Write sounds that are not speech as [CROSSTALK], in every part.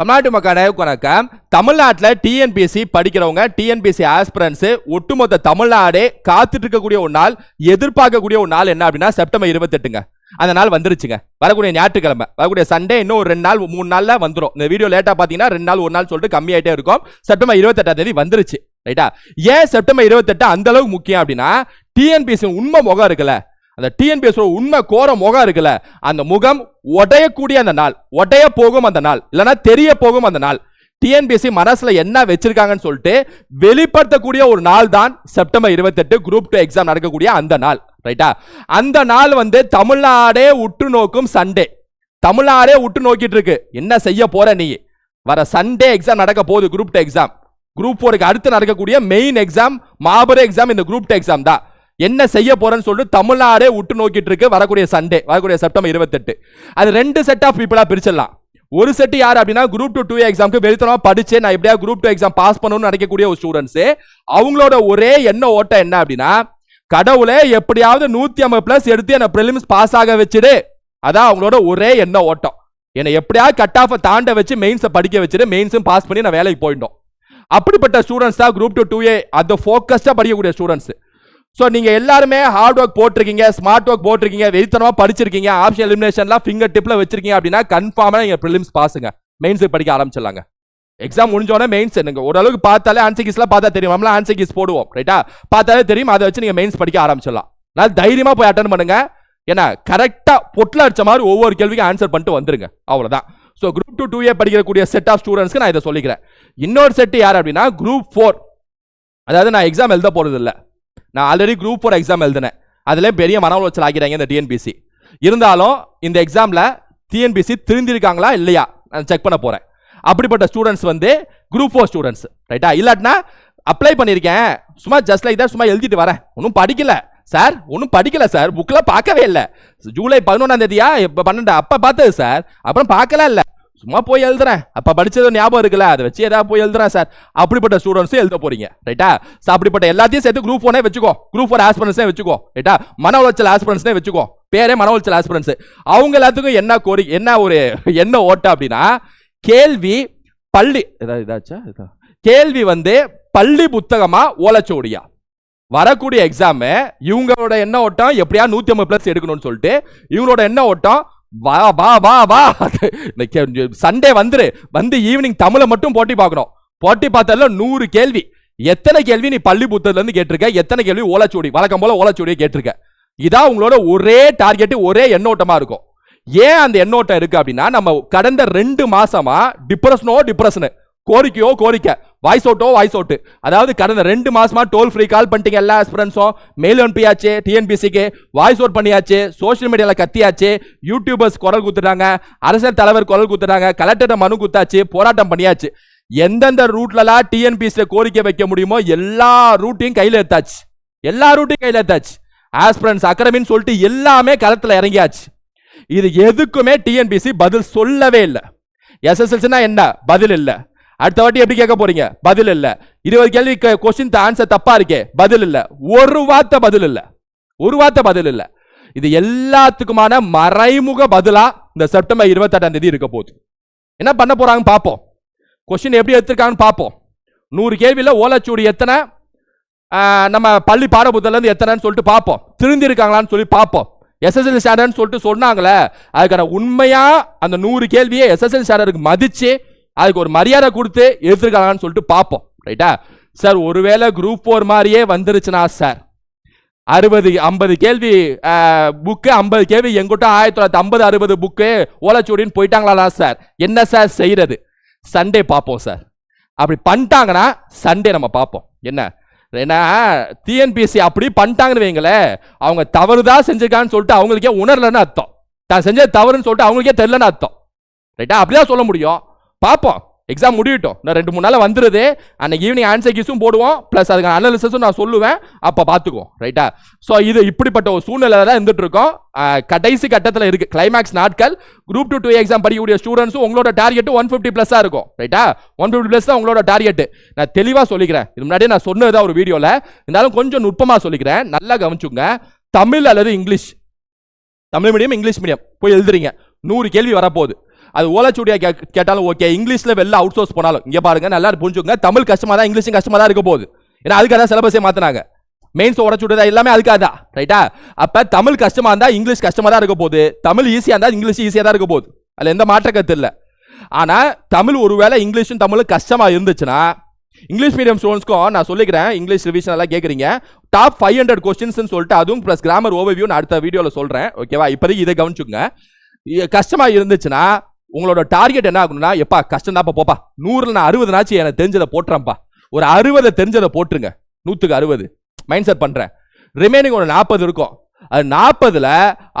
தமிழ்நாட்டு மக்கள் வணக்கம் தமிழ்நாட்டில் டிஎன்பிஎஸ்சி படிக்கிறவங்க டிஎன்பிஎஸ்சி ஆஸ்பிரன்ஸு ஒட்டுமொத்த தமிழ்நாடே காத்துட்டு இருக்கக்கூடிய ஒரு நாள் எதிர்பார்க்கக்கூடிய ஒரு நாள் என்ன அப்படின்னா செப்டம்பர் இருபத்தெட்டுங்க. அந்த நாள் வந்துருச்சுங்க. வரக்கூடிய ஞாயிற்றுக்கிழமை வரக்கூடிய சண்டே இன்னும் ஒரு ரெண்டு நாள் மூணு நாளில் வந்துடும் இந்த வீடியோ லேட்டாக பார்த்தீங்கன்னா ரெண்டு நாள் ஒரு நாள் சொல்லிட்டு கம்மியாயிட்டே இருக்கும். செப்டம்பர் இருபத்தெட்டாம் தேதி வந்துருச்சு. ரைட்டா ஏன் செப்டம்பர் இருபத்தெட்டு அந்த அளவுக்கு முக்கியம் அப்படின்னா டிஎன்பிஎஸ்சி உண்மை முகம் இருக்குல்ல. அந்த டிஎன்பிஎஸ் உண்மை கோர முகம் இருக்குல்ல அந்த முகம் உடையக்கூடிய அந்த நாள் உடைய போகும் அந்த நாள் இல்லைன்னா தெரிய போகும் அந்த நாள். டிஎன்பிஎஸ்சி மனசில் என்ன வச்சிருக்காங்கன்னு சொல்லிட்டு வெளிப்படுத்தக்கூடிய ஒரு நாள் தான் செப்டம்பர் இருபத்தெட்டு குரூப் டூ எக்ஸாம் நடக்கக்கூடிய அந்த நாள் ரைட்டா அந்த நாள் வந்து தமிழ்நாடே உற்று நோக்கும் சண்டே தமிழ்நாடே உற்று நோக்கிட்டு இருக்கு. என்ன செய்ய போற நீ? வர சண்டே எக்ஸாம் நடக்க போகுது குரூப் டூ எக்ஸாம் குரூப் ஃபோருக்கு அடுத்து நடக்கக்கூடிய மெயின் எக்ஸாம் மாபெரும் எக்ஸாம் இந்த குரூப் டூ எக்ஸாம் தான். என்ன செய்ய போறேன்னு சொல்லிட்டு தமிழ்நாடே உற்று நோக்கிட்டு இருக்கு வரக்கூடிய சண்டே வரக்கூடிய செப்டம்பர் இருபத்தெட்டு. அது ரெண்டு செட் ஆஃப் பீப்புளா பிரிச்சிடலாம். ஒரு செட் யார் அப்படின்னா குரூப் டூ டூ எக்ஸாம்க்கு வெறித்தனமா படிச்சு நான் எப்படியா குரூப் டூ எக்ஸாம் பாஸ் பண்ணணும்னு நினைக்கக்கூடிய ஒரு ஸ்டூடெண்ட்ஸ் அவங்களோட ஒரே எண்ண ஓட்டம் என்ன அப்படின்னா கடவுளே எப்படியாவது நூத்தி ஐம்பது பிளஸ் எடுத்து என்ன ப்ரிலிம்ஸ் பாஸ் ஆக வச்சுடு. அதான் அவங்களோட ஒரே எண்ண ஓட்டம். என்னை எப்படியாவது கட் ஆஃப் தாண்ட வச்சு மெயின்ஸை படிக்க வச்சுட்டு மெயின்ஸும் பாஸ் பண்ணி நான் வேலைக்கு போயிட்டோம். அப்படிப்பட்ட ஸ்டூடெண்ட்ஸ் தான் குரூப் டூ டூ ஏ அந்த ஃபோக்கஸ்டாக படிக்கக்கூடிய ஸ்டூடெண்ட்ஸ் ஸோ நீங்கள் எல்லாருமே ஹார்ட் ஒர்க் போட்டிருக்கீங்க ஸ்மார்ட் ஒர்க் போட்டிருக்கீங்க வெறித்தனமாக படிச்சிருக்கீங்க ஆப்ஷன் எலிமினேஷன்லாம் ஃபிங்கர் டிப்பில் வச்சிருக்கீங்க அப்படின்னா கன்ஃபார்மாக நீங்கள் ப்ரிலிம்ஸ் பாஸுங்க மெயின்ஸுக்கு படிக்க ஆரம்பிச்சிடலாங்க. எக்ஸாம் முடிஞ்சோடனே மெயின்ஸ் என்னங்க? ஓரளவுக்கு பார்த்தாலே ஆன்சர் கீஸ்லாம் பார்த்தா தெரியும். நம்மளாம் ஆன்சர் கீஸ் போடுவோம் ரைட்டா பார்த்தாலே தெரியும் அதை வச்சு நீங்கள் மெயின்ஸ் படிக்க ஆரம்பிச்சிடலாம். நான் தைரியமாக போய் அட்டன் பண்ணுங்க. ஏன்னா கரெக்டாக பொட்டில் அடிச்ச மாதிரி ஒவ்வொரு கேள்விக்கும் ஆன்சர் பண்ணிட்டு வந்துருங்க. அவ்வளோதான் so group two two A படிக்கக்கூடிய செட் ஆஃப் ஸ்டூடெண்ட்ஸ்க்கு நான் இதை சொல்லிக்கிறேன். இன்னொரு செட்டு யார் அப்படின்னா குரூப் ஃபோர் அதாவது நான் எக்ஸாம் எழுத போகிறது இல்லை நான் ஆல்ரெடி குரூப் ஃபோர் எக்ஸாம் எழுதினேன். அதில் பெரிய மன உளைச்சல் ஆகிறாங்க இந்த டிஎன்பிசி இருந்தாலும் இந்த எக்ஸாமில் டிஎன்பிசி திருந்திருக்காங்களா இல்லையா? நான் செக் பண்ண போகிறேன் அப்படிப்பட்ட ஸ்டூடெண்ட்ஸ் வந்து குரூப் ஃபோர் ஸ்டூடெண்ட்ஸ் ரைட்டா இல்லாட்டினா அப்ளை பண்ணியிருக்கேன். சும்மா ஜஸ்ட் லைக் தான் சும்மா எழுதிட்டு வரேன். ஒன்றும் படிக்கல. சார் ஒன்றும் படிக்கல சார் புக்கில் பார்க்கவே இல்லை. ஜூலை பதினொன்றாம் தேதியா? இப்போ பன்னெண்டு. அப்போ பார்த்தது சார் அப்புறம் பார்க்கலாம் இல்லை. சும்மா போய் எழுதுறேன் அப்போ படிச்சது ஞாபகம் இருக்குல்ல? அதை வச்சு ஏதாவது போய் எழுதுறேன் சார் அப்படிப்பட்ட ஸ்டூடெண்ட்ஸும் எழுத போறீங்க. ரைட்டா ஸோ அப்படிப்பட்ட எல்லாத்தையும் சேர்த்து குரூப் ஒன்னே வச்சுக்கோ. குரூப் ஃபோர் ஆஸ்பிரன்ஸே வச்சுக்கோ. ரைட்டா மன உளைச்சல் ஆஸ்பிரன்ஸ்னே வச்சுக்கோ. பேரே மன உளைச்சல் ஆஸ்பிரன்ஸ் அவங்க எல்லாத்துக்கும் என்ன கோரி என்ன ஒரு என்ன ஓட்டம் அப்படின்னா கேள்வி பள்ளி ஏதாவது இதாச்சா? கேள்வி வந்து பள்ளி புத்தகமா ஓலைச்சோடியா வரக்கூடிய எக்ஸாமு இவங்களோட என்ன ஓட்டம்? எப்படியா நூற்றி ஐம்பது ப்ளஸ் எடுக்கணும்னு சொல்லிட்டு இவங்களோட என்ன ஓட்டம்? வா வா வா வா. சண்டே வந்துரு. வந்து ஈவினிங் தமிழை மட்டும் போட்டி பார்க்கணும். போட்டி பார்த்ததுல நூறு கேள்வி. எத்தனை கேள்வி நீ பள்ளி புத்தகத்துல இருந்து கேட்டிருக்க? எத்தனை கேள்வி ஓலச்சூடி வழக்கம் போல ஓலச்சூடியை கேட்டிருக்க. இதான் உங்களோட ஒரே டார்கெட் ஒரே எண்ணோட்டமா இருக்கும். ஏன் அந்த எண்ணோட்டம் இருக்கு அப்படின்னா நம்ம கடந்த ரெண்டு மாசமா டிப்ரெஷனோ டிப்ரெஷனு கோரிக்கையோ கோரிக்கை. வாய்ஸ் அவுட்டோ வாய்ஸ் அவுட்டு அதாவது கடந்த ரெண்டு மாசமா டோல் ஃப்ரீ கால் பண்ணிட்டீங்க எல்லா ஆஸ்பிரன்ஸும் மெயில் அனுப்பியாச்சு டிஎன்பிசிக்கு வாய்ஸ் அவுட் பண்ணியாச்சு சோஷியல் மீடியாவில் கத்தியாச்சு யூடியூபர்ஸ் குரல் குத்துட்டாங்க அரசியல் தலைவர் குரல் குத்துட்டாங்க கலெக்டர் மனு குத்தாச்சு போராட்டம் பண்ணியாச்சு. எந்தெந்த ரூட்லலாம் டிஎன்பிசியில் கோரிக்கை வைக்க முடியுமோ எல்லா ரூட்டையும் கையில் எடுத்தாச்சு. எல்லா ரூட்டையும் கையில் எடுத்தாச்சு. ஆஸ்பிரன்ஸ் அக்கரமின்னு சொல்லிட்டு எல்லாமே களத்தில் இறங்கியாச்சு. இது எதுக்குமே டிஎன்பிசி பதில் சொல்லவே இல்லை. எஸ்எஸ்எல்சினா என்ன? பதில் இல்லை. அடுத்த வாட்டி எப்படி கேட்க போறீங்க? பதில் இல்ல. இருபது கேள்வி கொஸ்டின் ஆன்சர் தப்பா இருக்கே. பதில் இல்ல. ஒரு வார்த்தை பதில் இல்ல. ஒரு வார்த்தை பதில் இல்ல. இது எல்லாத்துக்குமான மறைமுக பதிலா இந்த செப்டம்பர் இருபத்தெட்டாம் தேதி இருக்க போகுது. என்ன பண்ண போறாங்க பார்ப்போம் கொஸ்டின் எப்படி எடுத்திருக்காங்கன்னு பார்ப்போம் நூறு கேள்வியில் ஓலைச்சூடி எத்தனை? நம்ம பள்ளி பாடப்புத்தலேருந்து எத்தனைன்னு சொல்லிட்டு பார்ப்போம் திருந்தி இருக்காங்களான்னு சொல்லி பார்ப்போம் எஸ்எஸ்எல் ஸ்டாண்டர்ட்னு சொல்லிட்டு சொன்னாங்களே. அதுக்கான உண்மையாக அந்த நூறு கேள்வியை எஸ்எஸ்எல் ஸ்டாண்டர்டுக்கு மதித்து அதுக்கு ஒரு மரியாதை கொடுத்து எடுத்துருக்காங்கன்னு சொல்லிட்டு பார்ப்போம். ரைட்டா சார் ஒருவேளை குரூப் ஃபோர் மாதிரியே வந்துருச்சுன்னா சார் அறுபது ஐம்பது கேள்வி புக்கு ஐம்பது கேள்வி எங்கிட்ட ஆயிரத்தி தொள்ளாயிரத்தி ஐம்பது அறுபது புக்கு ஓலைச்சூடின்னு போயிட்டாங்களா சார் என்ன சார் செய்யறது சண்டே பார்ப்போம் சார் அப்படி பண்ணிட்டாங்கன்னா சண்டே நம்ம பார்ப்போம். என்ன? ஏன்னா டிஎன்பிஎஸ்சி அப்படி பண்ணிட்டாங்கன்னு வைங்களேன் அவங்க தவறு தான் செஞ்சிருக்கான்னு சொல்லிட்டு அவங்களுக்கே உணரலன்னு அர்த்தம். தான் செஞ்சது தவறுன்னு சொல்லிட்டு அவங்களுக்கே தெரிலன்னு அர்த்தம். ரைட்டா அப்படிதான் சொல்ல முடியும். பார்ப்போம் எக்ஸாம் முடியட்டும். நான் ரெண்டு மூணு நாள் வந்துடுது அன்னைக்கு ஈவினிங் ஆன்சர் கீஸும் போடுவோம். ப்ளஸ் அதுக்கான அனாலிசஸும் நான் சொல்லுவேன். அப்போ பார்த்துக்குவோம் ரைட்டா ஸோ இது இப்படிப்பட்ட ஒரு சூழ்நிலை தான் இருந்துட்டு இருக்கோம். கடைசி கட்டத்தில் இருக்குது கிளைமேக்ஸ் நாட்கள். குரூப் டூ டூ எக்ஸாம் படிக்கக்கூடிய ஸ்டூடெண்ட்ஸும் உங்களோட டார்கெட் ஒன் ஃபிஃப்டி ப்ளஸ்ஸாக இருக்கும். ரைட்டா ஒன் ஃபிஃப்டி ப்ளஸ் தான் உங்களோட டார்கெட் நான் தெளிவாக சொல்லிக்கிறேன். இது முன்னாடியே நான் சொன்னது தான் ஒரு வீடியோவில் இருந்தாலும் கொஞ்சம் நுட்பமாக சொல்லிக்கிறேன். நல்லா கவனிச்சுங்க தமிழ் அல்லது English. Tamil medium English medium போய் எழுதுறீங்க. நூறு கேள்வி வரப்போகுது. அது ஓலாச்சுடியா கே கேட்டாலும் ஓகே இங்கிலீஷில் வெளில அவுட் சோர்ஸ் போனாலும் இங்கே பாருங்க நல்லா புரிஞ்சுங்க தமிழ் கஷ்டமாக தான் இங்கிலீஷும் கஷ்டமாக தான் இருக்க போகுது. ஏன்னா அதுக்காக தான் சிலபஸே மாற்றினாங்க மெயின்ஸ் உடச்சுடுதா எல்லாமே அதுக்காக தான் ரைட்டா அப்போ தமிழ் கஷ்டமாக இருந்தால் இங்கிலீஷ் கஷ்டமாக தான் இருக்க போகுது. தமிழ் ஈஸியாக இருந்தால் இங்கிலீஷ் ஈஸியாக தான் இருக்க போகுது. அதில் எந்த மாற்ற கருத்து இல்லை. ஆனால் தமிழ் ஒருவேளை இங்கிலீஷும் தமிழும் கஷ்டமாக இருந்துச்சுன்னா இங்கிலீஷ் மீடியம் ஸ்டூடெண்ட்ஸ்க்கும் நான் சொல்லிக்கிறேன் இங்கிலீஷ் ரிவிஷன் எல்லாம் கேட்குறீங்க டாப் ஃபைவ் ஹண்ட்ரட் கொஸ்டின்ஸ்னு சொல்லிட்டு அதுவும் ப்ளஸ் கிராமர் ஓவர்வியூ நான் அடுத்த வீடியோவில் சொல்கிறேன் ஓகேவா இப்போதைக்கு இதை கவனிச்சுங்க கஷ்டமாக இருந்துச்சுன்னா உங்களோட டார்கெட் என்ன ஆகணும்னா எப்பா கஷ்டம் தான்ப்பா போப்பா. நூறில் நான் அறுபதுனாச்சும் எனக்கு தெரிஞ்சதை போட்டுறேன்ப்பா. ஒரு அறுபதை தெரிஞ்சதை போட்டுருங்க. நூற்றுக்கு அறுபது. மைண்ட் செட் பண்ணுறேன் ரிமைனிங் ஒரு நாற்பது இருக்கும். அது நாற்பதில்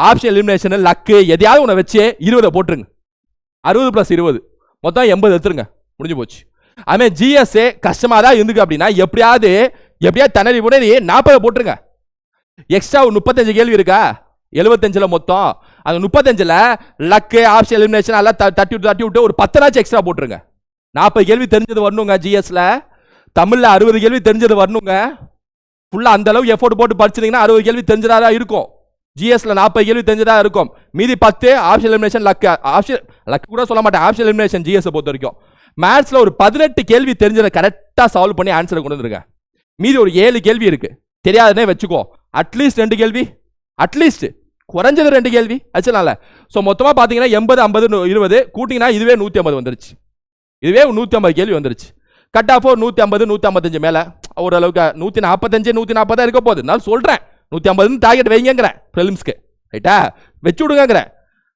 ஆப்ஷன் எலிமினேஷன் லக்கு எதையாவது ஒன்று வச்சு இருபதை போட்டுருங்க. அறுபது ப்ளஸ் இருபது. மொத்தம் எண்பது எடுத்துருங்க. முடிஞ்சு போச்சு. அதுமாதிரி ஜிஎஸ்ஏ கஷ்டமாக தான் இருந்துக்கு அப்படின்னா எப்படியாவது எப்படியாவது தனரி உடனே நாற்பதை போட்டுருங்க. எக்ஸ்ட்ரா ஒரு முப்பத்தஞ்சு கேள்வி இருக்கா? எழுபத்தஞ்சில் மொத்தம் அந்த முப்பத்தஞ்சில் லக்கு ஆப்ஷன் எலிமினேஷன் எல்லாம் த- தட்டி விட்டு தட்டி விட்டு ஒரு பத்தனாச்சும் எக்ஸ்ட்ரா போட்டுருங்க. நாற்பது கேள்வி தெரிஞ்சது வரணுங்க ஜிஎஸ்ல தமிழில் அறுபது கேள்வி தெரிஞ்சது வரணுங்க. ஃபுல்லாக அந்த அளவு எஃபோர்ட் போட்டு படிச்சிருந்தீங்கன்னா அறுபது கேள்வி தெரிஞ்சதாக தான் இருக்கும். ஜிஎஸ்ல நாற்பது கேள்வி தெரிஞ்சதாக இருக்கும். மீதி பத்து option elimination luck option luck கூட சொல்ல மாட்டேன். ஆப்ஷன் எலிமினேஷன் ஜிஎஸ் பொறுத்த வரைக்கும். மேத்ஸில் ஒரு பதினெட்டு கேள்வி தெரிஞ்சதை கரெக்டாக சால்வ் பண்ணி ஆன்சரை கொண்டு வந்துருங்க. மீதி ஒரு ஏழு கேள்வி இருக்குது தெரியாதுன்னே வச்சுக்கோ. அட்லீஸ்ட் ரெண்டு கேள்வி. அட்லீஸ்ட் குறைஞ்சது ரெண்டு கேள்வி. ஆச்சுனால ஸோ மொத்தமாக பார்த்தீங்கன்னா எண்பது ஐம்பது இருபது. கூட்டிங்கன்னா இதுவே நூற்றி ஐம்பது வந்துருச்சு. இதுவே நூற்றி ஐம்பது கேள்வி வந்துருச்சு. கட் ஆஃப் நூற்றி ஐம்பது நூற்றி ஐம்பத்தஞ்சு மேலே. ஓரளவுக்கு நூற்றி நாற்பத்தஞ்சு நூற்றி நாற்பதாக இருக்க போகுது. நான் சொல்கிறேன் நூற்றி ஐம்பதுன்னு டார்கெட் வைங்கிறேன் ப்ரிலிம்ஸ்க்கு ரைட்டா வச்சு விடுங்கிறேன்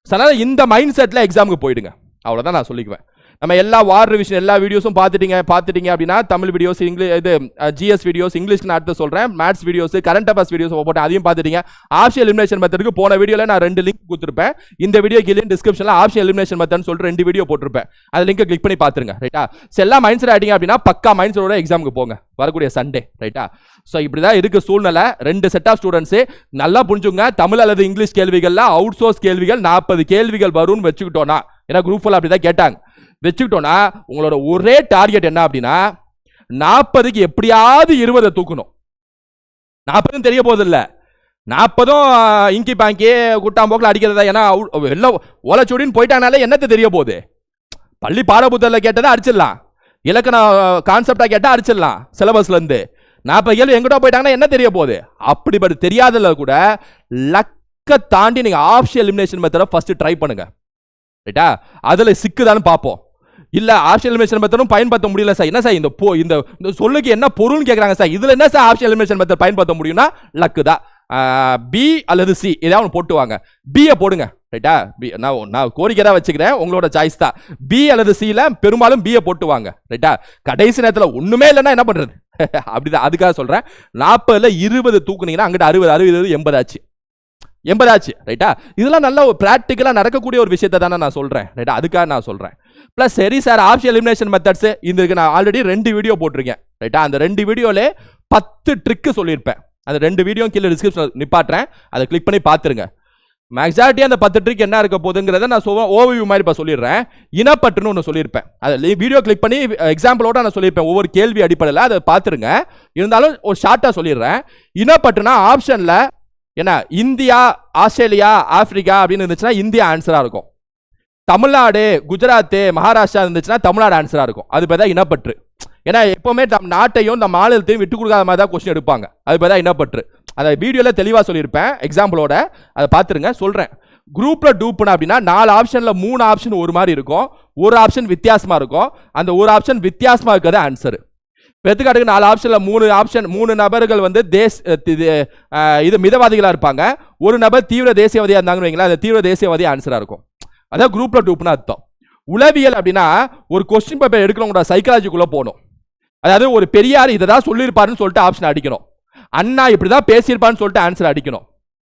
அதனால் இந்த மைண்ட் செட்டில் எக்ஸாமுக்கு போயிடுங்க. அவ்வளோதான் நான் சொல்லிக்குவேன். நம்ம எல்லா வார் ரிவிஷன் எல்லா வீடியோஸும் பார்த்துட்டீங்க பார்த்துட்டீங்க அப்படின்னா தமிழ் வீடியோஸ் இங்கிலீஷ் இது ஜிஎஸ் வீடியோஸ் இங்கிலீஷ் நான் அடுத்து சொல்கிறேன் maths videos current affairs videos போட்டு அதையும் பார்த்துட்டீங்க. ஆப்ஷன் எலிமினேஷன் மெத்தடுக்கு போன வீடியோவில் நான் ரெண்டு லிங்க் கொடுத்துருப்பேன். இந்த வீடியோ கீழே டிஸ்கிரிப்ஷனில் ஆப்ஷன் எலிமினேஷன் மெத்தட்னு சொல்லிட்டு ரெண்டு வீடியோ போட்டிருப்பேன். அது லிங்கை கிளிக் பண்ணி பார்த்துருங்க ரைட்டா ஸோ எல்லாம் மைண்ட் செட் ஆகிட்டீங்க அப்படின்னா பக்கா மைண்ட் செட்டோட எக்ஸாமுக்கு போங்க. வரக்கூடிய சண்டே ரைட்டா ஸோ இப்படி தான் இருக்குது சூழ்நிலை. ரெண்டு செட் ஆஃப் ஸ்டூடெண்ட்ஸு நல்லா புரிஞ்சுங்க தமிழ் அல்லது இங்கிலீஷ் கேள்விகளில் அவுட் சோர்ஸ் கேள்விகள் நாற்பது கேள்விகள் வரும்னு வச்சுக்கிட்டோன்னா ஏன்னா குரூப் ஃபுல்லாக அப்படி தான் கேட்டாங்க. வச்சுக்கிட்டோன்னா உங்களோட ஒரே டார்கெட் என்ன அப்படின்னா நாற்பதுக்கு எப்படியாவது இருபதை தூக்கணும். நாற்பதும் தெரிய போதில்ல நாற்பதும் இங்கி பாங்கி குட்டாம்போக்கில் அடிக்கிறதா ஏன்னா அவு- எல்லாம் ஓலைச்சுடின்னு போயிட்டாங்கனாலே என்னத்தை தெரிய போகுது? பள்ளி பாடப்புத்தகத்தில் கேட்டதை அடிச்சிடலாம். இலக்கண கான்செப்டாக கேட்டால் அடிச்சிடலாம் சிலபஸ்லேருந்து நாற்பது கேள்வி எங்கிட்ட போயிட்டாங்கன்னா என்ன தெரிய போகுது? அப்படிப்பட்ட தெரியாதல கூட லக்க தாண்டி நீங்கள் ஆப்ஷன் எலிமினேஷன் மெத்தடை ஃபஸ்ட்டு ட்ரை பண்ணுங்கள் ரைட்டா? அதில் சிக்குதான்னு பார்ப்போம். இல்லை ஆப்ஷன் எலிமினேஷன் மெத்தடும் பயன்படுத்த முடியல சார் என்ன சார் இந்த போ இந்த இந்த சொல்லுக்கு என்ன பொருள்னு கேட்குறாங்க சார் இதில் என்ன சார் ஆப்ஷன் எலிமினேஷன் மெத்தட் பயன்படுத்த முடியும்னா லக்கு தான் பி அல்லது சி ஏதாவது ஒன்று போட்டுவாங்க. பியை போடுங்க. ரைட்டா பி நான் நான் கோரிக்கை தான் வச்சுக்கிறேன். உங்களோட சாய்ஸ் தான். பி அல்லது சியில் பெரும்பாலும் பியை போட்டுவாங்க. ரைட்டா கடைசி நேரத்தில் ஒன்றுமே இல்லைன்னா என்ன பண்ணுறது [LAUGHS] அப்படிதான். அதுக்காக சொல்கிறேன் நாற்பதில் இருபது தூக்குனீங்கன்னா அங்கிட்ட அறுபது அறுபது எண்பது ஆச்சு. எண்பதாச்சு ரைட்டா இதெல்லாம் நல்ல ஒரு ப்ராக்டிக்கலாக நடக்கக்கூடிய ஒரு விஷயத்தை தானே நான் சொல்கிறேன் ரைட்டா அதுக்காக நான் சொல்கிறேன் ப்ளஸ் சரி சார் ஆப்ஷன் எலிமினேஷன் மெத்தட்ஸ் இதுக்கு நான் ஆல்ரெடி ரெண்டு வீடியோ போட்டிருக்கேன். ரைட்டா அந்த ரெண்டு வீடியோவிலே பத்து ட்ரிக்கு சொல்லியிருப்பேன். அந்த ரெண்டு வீடியோ கீழே டிஸ்கிரிப்ஷன் நிப்பாட்டுறேன். அதை கிளிக் பண்ணி பார்த்துருங்க. மேக்ஸாரிட்டி அந்த பத்து ட்ரிக் என்ன இருக்க போகுதுங்கிறத நான் சொல்ல ஓவியூ மாதிரி இப்போ சொல்லிடுறேன். இனப்பட்டுன்னு ஒன்று சொல்லியிருப்பேன். அதை வீடியோ கிளிக் பண்ணி எக்ஸாம்பிளோட நான் சொல்லியிருப்பேன். ஒவ்வொரு கேள்வி அடிப்படையில் அதை பார்த்துருங்க. இருந்தாலும் ஒரு ஷார்ட்டாக சொல்லிடுறேன். இனப்பட்டுனா ஆப்ஷனில் என்ன? இந்தியா ஆஸ்திரேலியா ஆஃப்ரிக்கா அப்படின்னு இருந்துச்சுன்னா இந்தியா ஆன்சராக இருக்கும். தமிழ்நாடு குஜராத்து மகாராஷ்டிரா இருந்துச்சுன்னா தமிழ்நாடு ஆன்சராக இருக்கும். அது பேர் தான் இனப்பற்று. ஏன்னா எப்போவுமே நம் நாட்டையும் நம்ம மாநிலத்தையும் விட்டு கொடுக்காத மாதிரி தான் கொஸ்டின் எடுப்பாங்க. அது பேர் தான் இனப்பற்று. அதை வீடியோவில் தெளிவாக சொல்லியிருப்பேன். எக்ஸாம்பிளோட அதை பார்த்துருங்க சொல்கிறேன் குரூப்பில் டூப்னா அப்படின்னா நாலு ஆப்ஷனில் மூணு ஆப்ஷன் ஒரு மாதிரி இருக்கும். ஒரு ஆப்ஷன் வித்தியாசமாக இருக்கும். அந்த ஒரு ஆப்ஷன் வித்தியாசமாக இருக்கிறது ஆன்சர் எடுத்துக்காட்டுக்கு நாலு ஆப்ஷனில் மூணு ஆப்ஷன் மூணு நபர்கள் வந்து தேஸ் இது இது மிதவாதிகளாக இருப்பாங்க. ஒரு நபர் தீவிர தேசியவாதியாக இருந்தாங்கன்னு வைங்களேன் அந்த தீவிர தேசியவாதி ஆன்சராக இருக்கும். அதான் குரூப்பில் டூப்னு அர்த்தம். உளவியல் அப்படின்னா ஒரு கொஸ்டின் பேப்பர் எடுக்கிறவங்களோட சைக்காலஜிக்குள்ளே போகணும். அதாவது ஒரு பெரியார் இதை தான் சொல்லியிருப்பாருன்னு சொல்லிட்டு ஆப்ஷன் அடிக்கணும். அண்ணா இப்படி தான் பேசியிருப்பான்னு சொல்லிட்டு ஆன்சர் அடிக்கணும்.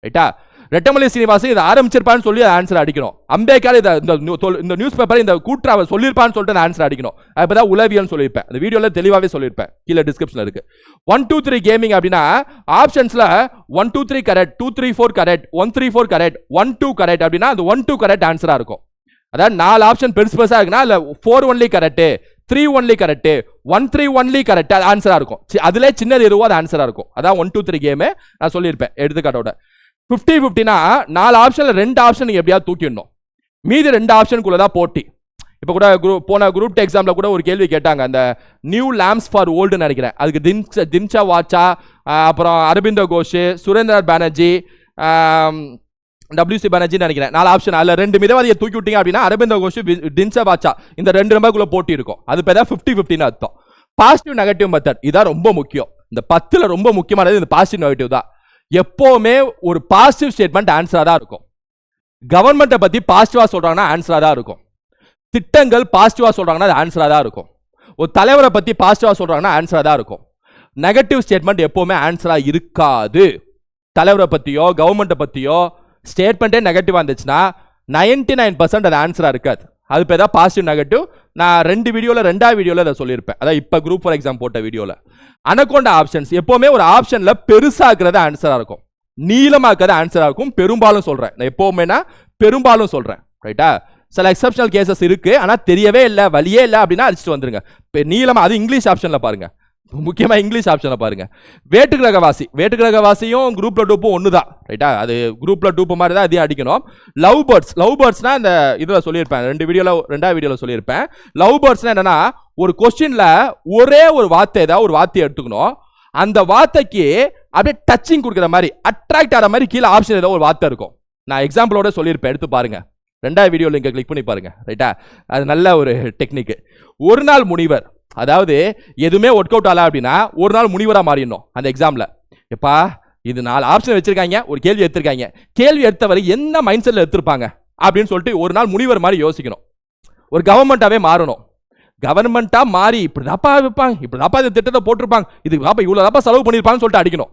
ரைட்டா ரெட்டமலை சீனிவாசன் இதை ஆரம்பிச்சிருப்பான்னு சொல்லி ஆன்சர் அடிக்கணும். அம்பேத்கர் இதை இந்த இந்த நியூஸ் பேப்பர் இந்த கூற்று அவர் சொல்லியிருப்பான்னு சொல்லிட்டு ஆன்சர் அடிக்கணும். அப்பதான் உளவியல்னு சொல்லியிருப்பேன். அந்த வீடியோவில் தெளிவாகவே சொல்லியிருப்பேன். கீழே டிஸ்கிரிப்ஷனில் இருக்கு. ஒன் டூ த்ரீ கேமிங் அப்படின்னா ஆப்ஷன்ஸில் one two three correct two three four correct one three four correct one two correct அப்படின்னா அந்த ஒன் டூ கரெக்ட் ஆன்சராக இருக்கும். அதாவது நாலு ஆப்ஷன் பெருசு பெருசாக இருக்குன்னா இல்லை four only correct three only correct one three only correct அது ஆன்சராக இருக்கும். சி- அதிலே சின்னது எதுவோ அது ஆன்சராக இருக்கும். அதான் ஒன் டூ த்ரீ கேமு நான் சொல்லியிருப்பேன். எடுத்துக்காட்டோட. ஃபிஃப்டி ஃபிஃப்டினா நாலு ஆப்ஷனில் ரெண்டு ஆப்ஷன் நீங்கள் எப்படியாவது தூக்கிடணும். மீதி ரெண்டு ஆப்ஷனுக்குள்ளே தான் போட்டி. இப்போ கூட குரூப் போன குரூப் எக்ஸாமில் கூட ஒரு கேள்வி கேட்டாங்க. அந்த நியூ லேம்ப்ஸ் ஃபார் ஓல்டுன்னு நினைக்கிறேன். அதுக்கு தின்ஷா தின்சா வாட்சா அப்புறம் அரவிந்த கோஷ் சுரேந்தர் பானர்ஜி டபிள்யூசி பானர்ஜின்னு நினைக்கிறேன். நாலு ஆப்ஷன் அதில் ரெண்டு மிதவாதியை தூக்கி விட்டீங்க அப்படின்னா அரவிந்த கோஷ் தின்ஷா வாட்சா. இந்த ரெண்டு நம்பருக்குள்ளே போட்டி இருக்கும். அது இப்போ தான் ஃபிஃப்டி ஃபிஃப்டின்னு அர்த்தம். பாசிட்டிவ் நெகட்டிவ் மெத்தட் இதான் ரொம்ப முக்கியம். இந்த பத்தில் ரொம்ப முக்கியமானது இந்த பாசிட்டிவ் நெகட்டிவ் தான். எப்போவுமே ஒரு பாசிட்டிவ் ஸ்டேட்மெண்ட் ஆன்சராக தான் இருக்கும். கவர்மெண்ட்டை பற்றி பாசிட்டிவாக சொல்கிறாங்கன்னா ஆன்சராக தான் இருக்கும். திட்டங்கள் பாசிட்டிவாக சொல்கிறாங்கன்னா அது ஆன்சராக தான் இருக்கும். ஒரு தலைவரை பற்றி பாசிட்டிவாக சொல்கிறாங்கன்னா ஆன்சராக தான் இருக்கும். நெகட்டிவ் ஸ்டேட்மெண்ட் எப்போவுமே ஆன்சராக இருக்காது. தலைவரை பற்றியோ கவர்மெண்ட்டை பற்றியோ ஸ்டேட்மெண்ட்டே நெகட்டிவாக இருந்துச்சுன்னா நைன்டி நைன் பர்சன்ட் அது ஆன்சராக இருக்காது. அது இப்போ எதாவது பாசிட்டிவ் நெகட்டிவ் நான் ரெண்டு வீடியோவில் ரெண்டாவது வீடியோவில் அதை சொல்லியிருப்பேன். அதான் இப்போ குரூப் ஃபார் எக்ஸாம் போட்ட வீடியோவில் அனக்கொண்ட ஆப்ஷன்ஸ் எப்போவுமே ஒரு ஆப்ஷனில் பெருசாக்குறது ஆன்சராக இருக்கும். நீளமாக்கிறது ஆன்சராக இருக்கும். பெரும்பாலும் சொல்கிறேன் நான் எப்போவுமேனா பெரும்பாலும் சொல்கிறேன் ரைட்டா சில எக்ஸப்ஷனல் கேசஸ் இருக்குது ஆனால் தெரியவே இல்லை வழியே இல்லை அப்படின்னா அடிச்சுட்டு வந்துருங்க. இப்போ நீளமாக அது இங்கிலீஷ் ஆப்ஷனில் பாருங்கள் முக்கியமாக இங்கிலீஷ் ஆப்ஷனில் பாருங்க. வேட்டுக்கிரகவாசி வேட்டுக்கிரகவாசியும் குரூப்பில் டூப்பும் ஒன்று தான் ரைட்டா அது குரூப்பில் டூப்பு மாதிரி தான் அதையும் அடிக்கணும். லவ் பேர்ட்ஸ் லவ் பேர்ட்ஸ்னா இந்த இதில் சொல்லியிருப்பேன். ரெண்டு வீடியோவில் ரெண்டாவது வீடியோவில் சொல்லியிருப்பேன். லவ் பேர்ட்ஸ்னால் என்னென்னா ஒரு கொஸ்டினில் ஒரே ஒரு வார்த்தை ஏதாவது ஒரு வார்த்தையை எடுத்துக்கணும். அந்த வார்த்தைக்கு அப்படியே டச்சிங் கொடுக்குற மாதிரி அட்ராக்ட் ஆகிற மாதிரி கீழே ஆப்ஷன் ஏதோ ஒரு வார்த்தை இருக்கும். நான் எக்ஸாம்பிளோட சொல்லியிருப்பேன். எடுத்து பாருங்கள் ரெண்டாவது வீடியோ லிங்கை கிளிக் பண்ணி பாருங்கள் ரைட்டா அது நல்ல ஒரு டெக்னிக்கு ஒரு நாள் முனிவர். அதாவது எதுவுமே ஒர்க் அவுட் ஆகல அப்படின்னா ஒரு நாள் முனிவராக மாறிடணும் அந்த எக்ஸாமில் எப்பா இது நாலு ஆப்ஷன் வச்சிருக்காங்க ஒரு கேள்வி எடுத்திருக்காங்க. கேள்வி எடுத்தவரை என்ன மைண்ட் செட்டில் எடுத்திருப்பாங்க? அப்படின்னு சொல்லிட்டு ஒரு நாள் முனிவர் மாதிரி யோசிக்கணும். ஒரு கவர்மெண்ட்டாகவே மாறணும். கவர்மெண்ட்டாக மாறி இப்படி தாப்பா வைப்பாங்க இப்படி தாப்பா இந்த திட்டத்தை போட்டிருப்பாங்க இதுக்கு தாப்பா இவ்வளோ தாப்பா செலவு பண்ணியிருப்பாங்கன்னு சொல்லிட்டு அடிக்கணும்.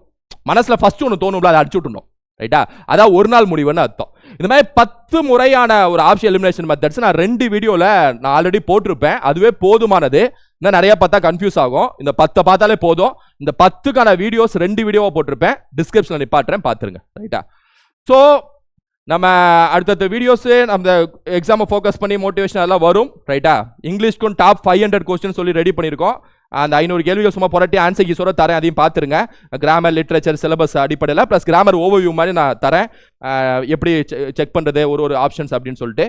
மனசில் ஃபஸ்ட்டு ஒன்று தோணும்ல அதை அடிச்சு விட்டணும் ரைட்டா அதான் ஒரு நாள் முடிவுன்னு அர்த்தம். இந்த மாதிரி பத்து முறையான ஒரு ஆப்ஷன் எலிமினேஷன் மெத்தட்ஸ் நான் ரெண்டு வீடியோவில் நான் ஆல்ரெடி போட்டிருப்பேன். அதுவே போதுமானது. இன்னும் நிறைய பார்த்தா கன்ஃபியூஸ் ஆகும். இந்த பத்தை பார்த்தாலே போதும். இந்த பத்துக்கான வீடியோஸ் ரெண்டு வீடியோவாக போட்டிருப்பேன். டிஸ்கிரிப்ஷனில் நிப்பாட்டுறேன். பார்த்துருங்க. ரைட்டா ஸோ நம்ம அடுத்தடுத்த வீடியோஸு நம்ம எக்ஸாமை ஃபோக்கஸ் பண்ணி மோட்டிவேஷன் எல்லாம் வரும். ரைட்டா இங்கிலீஷ்க்கும் டாப் ஃபைவ் ஹண்ட்ரட் கொஸ்டின் சொல்லி ரெடி பண்ணியிருக்கோம். அந்த ஐநூறு கேள்விகள் சும்மா புரட்டி ஆன்சர் கீஸோட தரேன். அதையும் பார்த்துருங்க. கிராமர் லிட்ரேச்சர் சிலபஸ் அடிப்படையில் ப்ளஸ் கிராமர் ஓவர்வியூ மாதிரி நான் தரேன். எப்படி செக் பண்ணுறது ஒரு ஒரு ஆப்ஷன்ஸ் அப்படின்னு சொல்லிட்டு.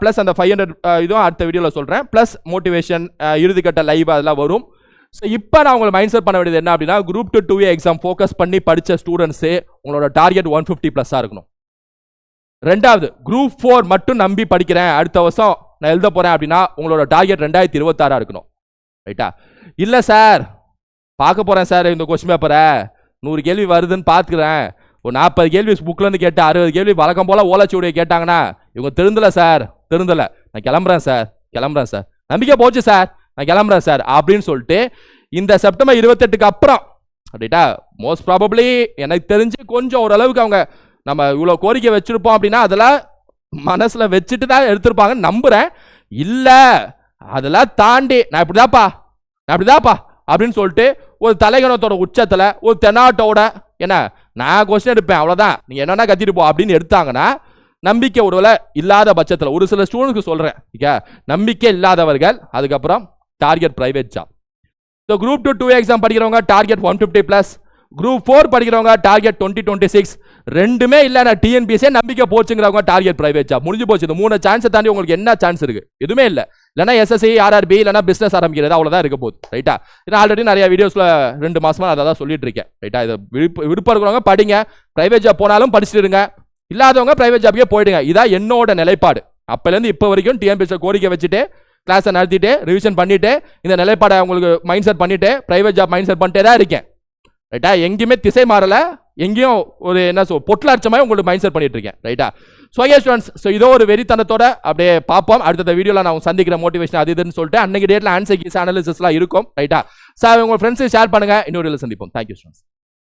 ப்ளஸ் அந்த ஃபைவ் ஹண்ட்ரட் இதுவும் அடுத்த வீடியோவில் சொல்கிறேன் ப்ளஸ் மோட்டிவேஷன் இறுதிக்கட்ட லைவ் அதெல்லாம் வரும். ஸோ இப்போ நான் உங்களை மைண்ட் செட் பண்ண வேண்டியது என்ன அப்படின்னா group two two exam focus பண்ணி படித்த ஸ்டூடெண்ட்ஸு உங்களோட டார்கெட் ஒன் ஃபிஃப்டி ப்ளஸ்ஸாக இருக்கணும். ரெண்டாவது குரூப் ஃபோர் மட்டும் நம்பி படிக்கிறேன். அடுத்த வருஷம் நான் எழுத போகிறேன் அப்படின்னா உங்களோட டார்கெட் ரெண்டாயிரத்தி இருபத்தாறாக இருக்கணும். ரைட்டா இல்லை சார். பார்க்க போகிறேன் சார் இந்த கொஸ்டின் பேப்பரை நூறு கேள்வி வருதுன்னு பார்த்துக்கிறேன். ஒரு நாற்பது கேள்வி புக்லேருந்து கேட்டு அறுபது கேள்வி வழக்கம் போல் ஓலைச்சுவடியை கேட்டாங்கன்னா இவங்க திருந்தலை சார் திருந்தலை. நான் கிளம்புறேன் சார் கிளம்புறேன் சார். நம்பிக்கை போச்சு சார் நான் கிளம்புறேன் சார் அப்படின்னு சொல்லிட்டு இந்த செப்டம்பர் இருபத்தெட்டுக்கு அப்புறம் அப்படிட்டா மோஸ்ட் ப்ராபப்ளி எனக்கு தெரிஞ்சு கொஞ்சம் ஓரளவுக்கு அவங்க நம்ம இவ்வளோ கோரிக்கை வச்சுருப்போம் அப்படின்னா அதெல்லாம் மனசில் வச்சுட்டு தான் எடுத்திருப்பாங்கன்னு நம்புகிறேன் இல்லை அதெல்லாம் தாண்டி நான் இப்படிதாப்பா அப்படிதாப்பா அப்படின்னு சொல்லிட்டு ஒரு தலைகணத்தோட உச்சத்தில் ஒரு தென்னாட்டோட என்ன நான் கொஸ்டின் எடுப்பேன் அவ்வளோதான் நீங்கள் என்னென்ன கத்திட்டு போ அப்படின்னு எடுத்தாங்கன்னா நம்பிக்கை ஒருவேளை இல்லாத பட்சத்தில் ஒரு சில ஸ்டூடெண்ட்ஸ்க்கு சொல்கிறேன் ஓகே நம்பிக்கை இல்லாதவர்கள் அதுக்கப்புறம் target private job so group two two exam படிக்கிறவங்க target one fifty plus group four படிக்கிறவங்க டார்கெட் டுவெண்ட்டி டுவெண்ட்டி சிக்ஸ் ரெண்டுமே இல்லை நான் டிஎன்பிஎஸ்ஏ நம்பிக்கை போச்சுங்கிறவங்க டார்கெட் ப்ரைவேட் ஜாப் முடிஞ்சு போச்சு. இந்த மூணு சான்ஸை தாண்டி உங்களுக்கு என்ன சான்ஸ் இருக்குது எதுவுமே இல்லை. இல்லைனா எஸ்எஸ்சி ஆர்ஆர்பி இல்லைனா பிஸ்னஸ் ஆரம்பிக்கிறது அவ்வளோதான் இருக்க போகுது. ரைட்டா நான் ஆல்ரெடி நிறைய வீடியோஸில் ரெண்டு மாசமா அதை தான் சொல்லிட்டு இருக்கேன். ரைட்டா இது விருப்ப விருப்பம் இருக்கிறவங்க படிங்க. ப்ரைவேட் ஜாப் போனாலும் படிச்சுட்டு இருங்க. இல்லாதவங்க ப்ரைவேட் ஜாப்க்கே போயிடுங்க. இதான் என்னோட நிலைப்பாடு. அப்போலேருந்து இப்போ வரைக்கும் டிஎன்பிஎஸ்சி கோரிக்கை வச்சுட்டு கிளாஸை நடத்திட்டு ரிவிஷன் பண்ணிட்டு இந்த நிலைப்பாடை உங்களுக்கு மைண்ட் செட் பண்ணிவிட்டு ப்ரைவேட் ஜாப் மைண்ட் செட் பண்ணிட்டே தான் இருக்கேன். ரைட்டா எங்கேயுமே திசை மாறலை. எங்கேயும் ஒரு என்ன சொல் பொட்டில் அடிச்ச மாதிரி உங்களுக்கு மைண்ட் செட் பண்ணிட்டு இருக்கேன். ரைட்டா ஸோ ஏ ஸ்டூடெண்ட்ஸ் ஸோ இதோ ஒரு வெறித்தனத்தோட அப்படியே பார்ப்போம். அடுத்த வீடியோவில் நான் சந்திக்கிற மோட்டிவேஷன் அது இதுன்னு சொல்லிட்டு அன்னைக்கு டேட்டில் ஆன்சர் கீஸ் அனாலிசிஸ்லாம் இருக்கும் ரைட்டா சார் உங்கள் ஃப்ரெண்ட்ஸுக்கு ஷேர் பண்ணுங்க. இன்னொரு சந்திப்போம். Thank you students